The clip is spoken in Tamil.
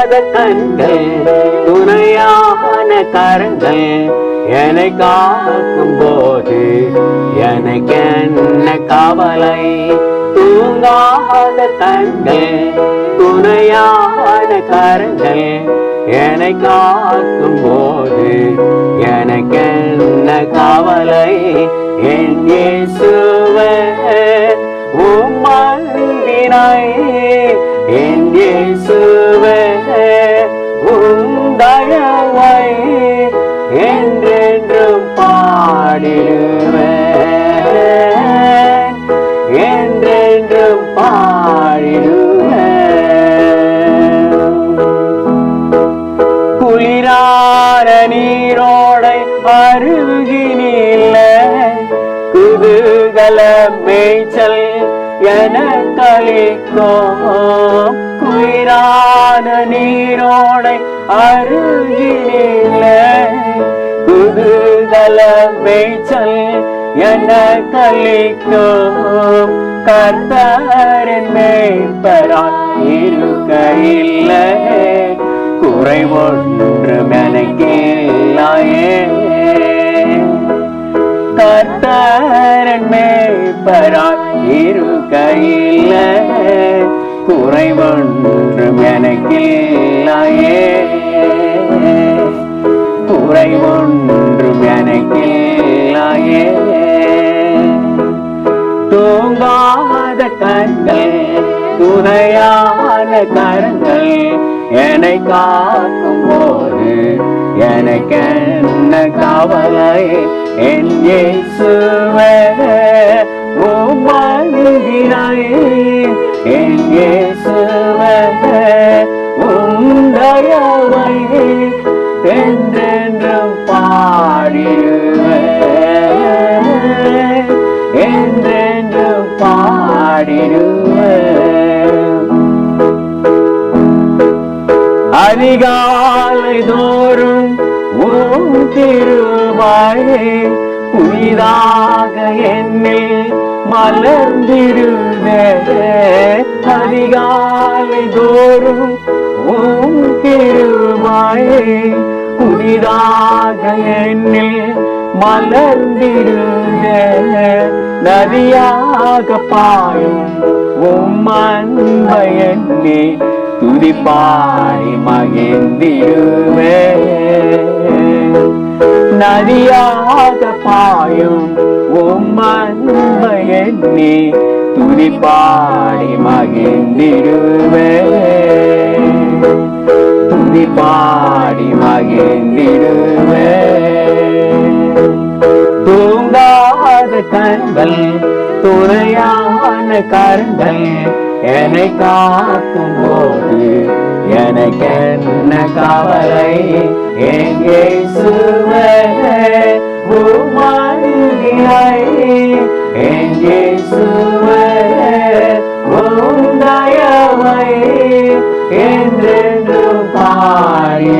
தூங்காத கண்கள் துணையான கரங்கள் என்னை காக்கும் போது எனக்கு என்ன கவலை? தூங்காத கண்கள் துணையான கரங்கள் என்னை காக்கும் போது எனக்கு என்ன கவலை? என் இயேசுவே உம் அன்பினை என் இயேசுவே. தயவை என்றென்றும் பாடிடுவேன். என்றென்றும் பாடிடுவேன். குளிரார நீரோடை அருகினில்ல. குதூகல மேய்ச்சல் என கழிக்கும் குளிரான நீரோடை அருகில குதூகல மேய்ச்சல் என கழிக்கும் கர்த்தரின் மேய்ப்பரால் இருக்கையில்லை குறை ஒன்றும் எனக்கில்லையே. கர்த்தரன் மேய்ப்பராய் இருக்கையில் குறைவொன்றும் எனக்கில்லையே. குறைவொன்றும் எனக்கில்லையே. தூங்காத கண்கள் துணையான கரங்கள் என்னை காக்கும் போது எனக்கு என்ன கவலை? என் இயேசுவே உம்மாய் உந்தயவை என்றென்றும் பாடிடுவேன் என்றென்றும் பாடிடுவேன். அதிகாலை தோறும் உன் திருவாயே புதிதாக என்னில் மலர்ந்திருந்தே அதிகாலை தோறும் ஓம் திருமாயே புதிதாக என்னில் மலர்ந்திருந்தே. நதியாக பாயும் உம் அன்பை எண்ணி துதிப்பாடி மகிழ்ந்திருவே நதியாக பாயும் அன்பை எண்ணி துதிப்பாடி மகிழ்ந்திடுவே. துதிப்பாடி மகிழ்ந்திடுவே. தூங்காத கண்கள் துறையான கரங்கள் என்னை காக்கும் போது எனக்கு என்ன கவலை? எங்கே சுவே உமாய் என்றென்றும் பாடிடுவேன்